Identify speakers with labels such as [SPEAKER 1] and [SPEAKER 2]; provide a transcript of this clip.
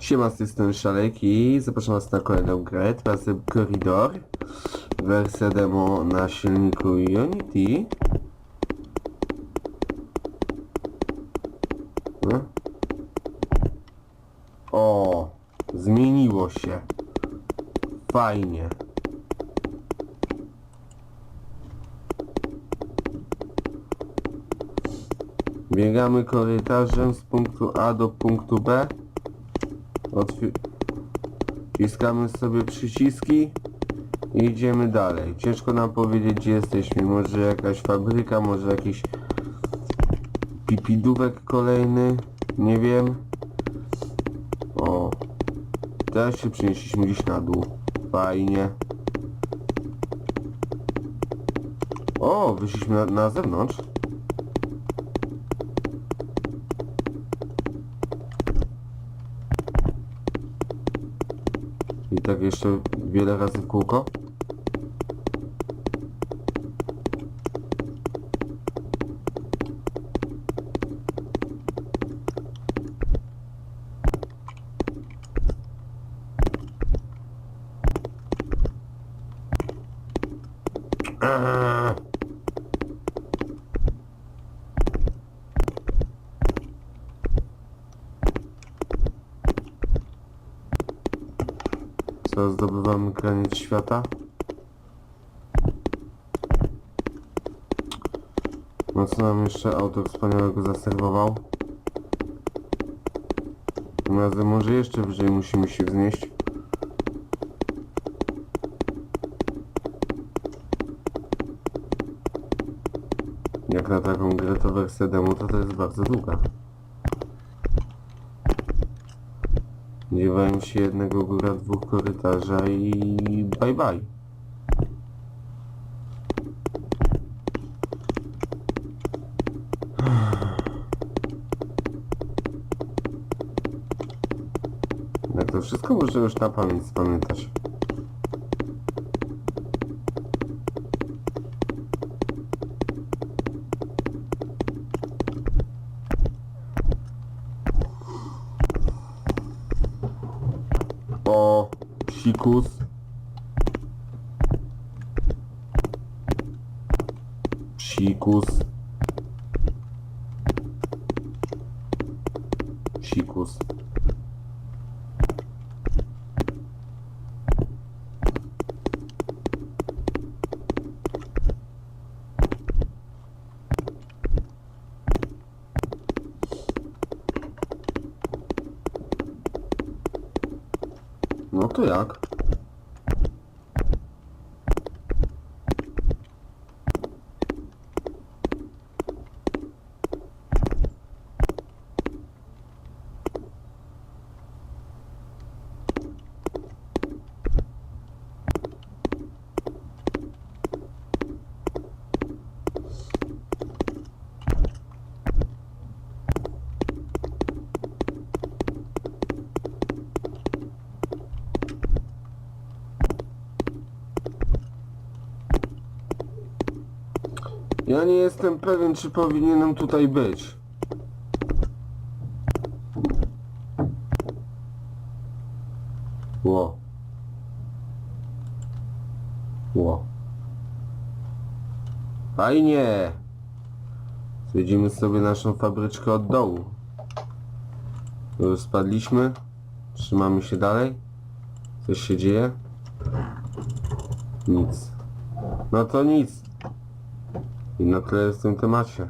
[SPEAKER 1] Siema, z tej strony Szalek i zapraszam was na kolejną grę, tym razem Corridor. Wersja demo na silniku Unity. No. O, zmieniło się. Fajnie. Biegamy korytarzem z punktu A do punktu B. Otwi Wciskamy sobie przyciski i idziemy dalej. Ciężko nam powiedzieć gdzie jesteśmy. Może jakaś fabryka, może jakiś pipidówek kolejny. Nie wiem. O. Teraz się przenieśliśmy gdzieś na dół. Fajnie. O, wyszliśmy na, na zewnątrz. I tak jeszcze wiele razy w kółko. Eee. Co, zdobywamy granic świata? No co nam jeszcze autor wspaniałego zaserwował? Tym razem może jeszcze wyżej musimy się wznieść. Jak na taką grę to wersja demo to to jest bardzo długa. Spodziewałem się jednego góra, dwóch korytarza i bye bye. Jak to wszystko można już na pamięć spamiętać. O, psikus. Psikus. Psikus. No to jak? Ja nie jestem pewien, czy powinienem tutaj być. Ło. Ło. Fajnie. Zwiedzimy sobie naszą fabryczkę od dołu. Już spadliśmy. Trzymamy się dalej. Coś się dzieje? Nic. No to nic. I na tyle w tym temacie.